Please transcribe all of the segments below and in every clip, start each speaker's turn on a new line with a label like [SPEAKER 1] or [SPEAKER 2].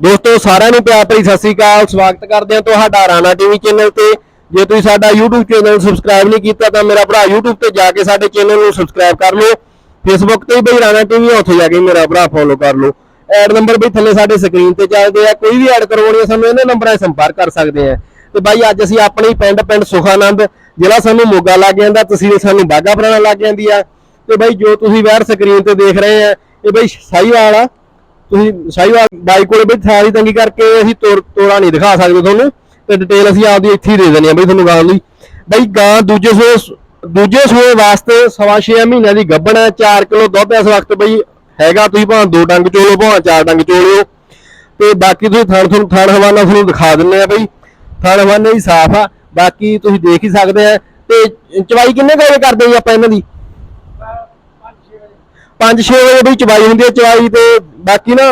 [SPEAKER 1] ਦੋਸਤੋ, ਸਾਰਿਆਂ ਨੂੰ ਪਿਆਰ ਭਰੀ ਸਤਿ ਸ੍ਰੀ ਅਕਾਲ। ਸਵਾਗਤ ਕਰਦੇ ਹਾਂ ਤੁਹਾਡਾ ਰਾਣਾ ਟੀਵੀ ਚੈਨਲ ਤੇ। ਜੇ ਤੁਸੀਂ ਸਾਡਾ YouTube ਚੈਨਲ ਸਬਸਕ੍ਰਾਈਬ ਨਹੀਂ ਕੀਤਾ, ਤਾਂ ਮੇਰਾ ਭਰਾ YouTube ਤੇ ਜਾ ਕੇ ਸਾਡੇ ਚੈਨਲ ਨੂੰ ਸਬਸਕ੍ਰਾਈਬ ਕਰ ਲਓ। Facebook ਤੇ ਵੀ ਬਈ ਰਾਣਾ ਟੀਵੀ ਉੱਥੇ ਜਾ ਕੇ ਮੇਰਾ ਭਰਾ ਫੋਲੋ ਕਰ ਲਓ। ਐਡ ਨੰਬਰ ਵੀ ਥੱਲੇ ਸਾਡੇ ਸਕਰੀਨ ਤੇ ਚੱਲਦੇ ਆ। ਕੋਈ ਵੀ ਐਡ ਕਰਵਾਉਣੀ ਹੈ ਸਾਨੂੰ ਇਹਨਾਂ ਨੰਬਰਾਂ 'ਤੇ ਸੰਪਰਕ ਕਰ ਸਕਦੇ ਆ। ਤੇ ਬਾਈ, ਅੱਜ ਅਸੀਂ ਆਪਣੇ ਪਿੰਡ ਪਿੰਡ ਸੁਖਾਨੰਦ ਜਿਹੜਾ ਸਾਨੂੰ ਮੋਗਾ ਲੱਗ ਜਾਂਦਾ ਤਸਵੀਰ ਸਾਨੂੰ ਬਾਗਾ ਪੁਰਾਣਾ ਲੱਗ ਜਾਂਦੀ ਆ। ਤੇ ਬਾਈ, ਜੋ ਤੁਸੀਂ ਬਾਹਰ ਸਕਰੀਨ ਤੇ ਦੇਖ ਰਹੇ ਆ, ਇਹ ਬਾਈ ਸਾਈਵਾਲ ਆ। ਤੁਸੀਂ ਸਾਈਵਾਲ ਬਾਈ ਕੋਲੇ ਬਈ ਥਾਲੀ ਤੰਗੀ ਕਰਕੇ ਅਸੀਂ ਤੋੜ ਤੋੜਾ ਨਹੀਂ ਦਿਖਾ ਸਕਦੇ ਤੁਹਾਨੂੰ। ਤੇ ਡਿਟੇਲ ਅਸੀਂ ਆਪਦੀ ਇੱਥੇ ਹੀ ਦੇ ਦਿੰਦੇ ਆ ਬਈ ਤੁਹਾਨੂੰ ਗਾਂ ਲਈ। ਬਈ ਗਾਂ ਦੂਜੇ ਸੂਏ ਦੂਜੇ ਸੂਏ ਵਾਸਤੇ ਸਵਾ ਛੇ ਮਹੀਨਿਆਂ ਦੀ ਗੱਭਣ ਹੈ 4 ਕਿਲੋ ਦੁੱਧ ਇਸ ਵਕਤ ਬਈ ਹੈਗਾ, ਤੁਸੀਂ ਭਾਵੇਂ ਦੋ ਡੰਗ ਚੋਲੋ, ਭਾਵੇਂ ਚਾਰ ਡੰਗ ਚੋਲਿਓ। ਤੇ ਬਾਕੀ ਤੁਸੀਂ ਥਣ ਤੁਹਾਨੂੰ ਥਣ ਹਵਾਨਾ ਤੁਹਾਨੂੰ ਦਿਖਾ ਦਿੰਨੇ ਆ ਬਈ। ਥਣ ਹਵਾਨਾ ਹੀ ਸਾਫ਼ ਆ, ਬਾਕੀ ਤੁਸੀਂ ਦੇਖ ਹੀ ਸਕਦੇ ਆ। ਤੇ ਚਵਾਈ ਕਿੰਨੇ ਕੁ ਕਰਦੇ ਜੀ ਆਪਾਂ ਇਹਨਾਂ ਦੀ? 5-6 ਵਜੇ ਬਈ ਚਵਾਈ ਹੁੰਦੀ ਹੈ ਚਵਾਈ ਤੇ ਬਾਕੀ ਨਾ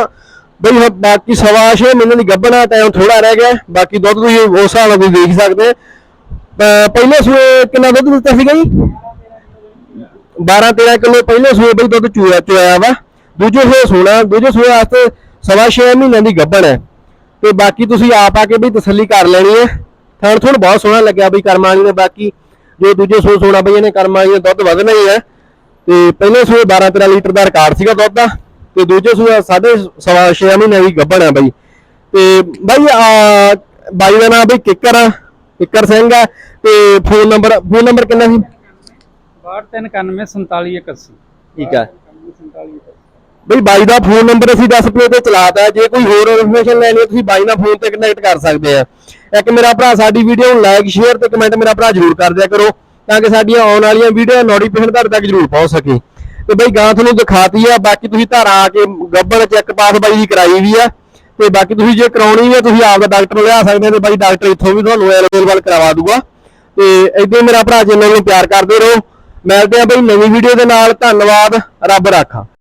[SPEAKER 1] ਬਈ ਹੁਣ ਬਾਕੀ ਸਵਾ ਛੇ ਮਹੀਨੇ ਦੀ ਗੱਭਣਾ ਟਾਈਮ ਥੋੜਾ ਰਹਿ ਗਿਆ ਬਾਕੀ ਦੁੱਧ ਤੁਸੀਂ ਉਸ ਹਿਸਾਬ ਨਾਲ ਦੇਖ ਸਕਦੇ ਆ। ਪਹਿਲੇ ਸੂਏ ਕਿੰਨਾ ਦੁੱਧ ਦਿੱਤਾ ਸੀਗਾ ਜੀ? 12 13 ਕਿਲੋ ਪਹਿਲੇ ਸੂਏ ਬਈ ਦੁੱਧ ਚੂਆ ਚੁਆਇਆ ਵਾ। ਦੂਜੇ ਸੂਏ ਸੋਣਾ, ਦੂਜੇ ਸੂਏ ਵਾਸਤੇ ਸਵਾ ਛੇ ਮਹੀਨਿਆਂ ਦੀ ਗੱਭਣ ਹੈ। ਤੇ ਬਾਕੀ ਤੁਸੀਂ ਆਪ ਆ ਕੇ ਵੀ ਤਸੱਲੀ ਕਰ ਲੈਣੀ ਹੈ। ਥਣ ਥਣ ਬਹੁਤ ਸੋਹਣਾ ਲੱਗਿਆ ਬਈ ਕਰਮਾਂ ਨੇ, ਬਾਕੀ ਜੋ ਦੂਜੇ ਸੂਏ ਸੋਣਾ ਬਈ ਇਹਨੇ ਕਰਮਾਂ ਵਾਲੀ ਦੁੱਧ ਵਧਣਾ ਹੀ ਹੈ। ਤੇ ਪਹਿਲੇ ਸੂਏ 12 13 ਲੀਟਰ ਦਾ ਰਿਕਾਰਡ ਸੀਗਾ ਦੁੱਧ ਦਾ ਤੇ ਦੂਜੇ ਸੂਏ ਸਾਢੇ ਸਵਾ ਛੇ ਮਹੀਨੇ ਦੀ ਗੱਭਣ ਹੈ ਬਈ। ਤੇ ਬਾਈ ਆ ਬਾਈ ਦਾ ਨਾਮ ਬਈ ਕਿੱਕਰ ਆ ਕਿੱਕਰ ਸਿੰਘ ਆ ਤੇ ਫੋਨ ਨੰਬਰ ਫੋਨ ਨੰਬਰ ਕਿੰਨਾ ਸੀ?
[SPEAKER 2] 62914781
[SPEAKER 1] ਠੀਕ ਆ। ਬਈ ਬਾਈ ਦਾ ਫੋਨ ਨੰਬਰ ਅਸੀਂ ਦੱਸ ਪਲੇ ਤੇ ਚਲਾਤਾ ਜੇ ਕੋਈ ਹੋਰ ਇਨਫੋਰਮੇਸ਼ਨ ਲੈਣੀ ਹੈ ਤੁਸੀਂ ਬਾਈ ਨਾਲ ਫੋਨ ਤੇ ਕਨੈਕਟ ਕਰ ਸਕਦੇ ਆ। ਇੱਕ ਮੇਰਾ ਭਰਾ ਸਾਡੀ ਵੀਡੀਓ ਨੂੰ ਲਾਈਕ ਸ਼ੇਅਰ ਤੇ ਕਮੈਂਟ ਮੇਰਾ ਭਰਾ ਜਰੂਰ ਕਰ ਦਿਆ ਕਰੋ। ਤਾਂ ਕਿ ਸਾਡੀਆਂ ਆਉਣ ਵਾਲੀਆਂ ਵੀਡੀਓ ਨੋਟੀਫਿਕੇਸ਼ਨ ਤੁਹਾਡੇ ਤੱਕ ਜਰੂਰ ਪਹੁੰਚ ਸਕੇ। ਤੇ ਬਈ ਗਾਂ ਤੁਹਾਨੂੰ ਦਿਖਾਤੀ ਆ, ਬਾਕੀ ਤੁਸੀਂ ਧਾਰਾ ਆ ਕੇ ਗੱਬਰ ਚੈੱਕ ਪਾਸ ਬਾਈ ਦੀ ਕਰਾਈ ਵੀ ਆ। ਤੇ ਬਾਕੀ ਤੁਸੀਂ ਜੇ ਕਰਾਉਣੀ ਹੈ ਤੁਸੀਂ ਆਪ ਦਾ ਡਾਕਟਰ ਲਿਆ ਸਕਦੇ ਹੋ ਤੇ ਬਾਈ ਡਾਕਟਰ ਇੱਥੋਂ ਵੀ ਤੁਹਾਨੂੰ ਅਵੇਲੇਬਲ ਕਰਵਾ ਦੂਗਾ। ਤੇ ਇਦਾਂ ਮੇਰਾ ਭਰਾ ਚੈਨਲ ਨੂੰ ਪਿਆਰ ਕਰਦੇ ਰਹੋ। ਮਿਲਦੇ ਆ ਬਈ ਨਵੀਂ ਵੀਡੀਓ ਦੇ ਨਾਲ। ਧੰਨਵਾਦ। ਰੱਬ ਰਾਖਾ।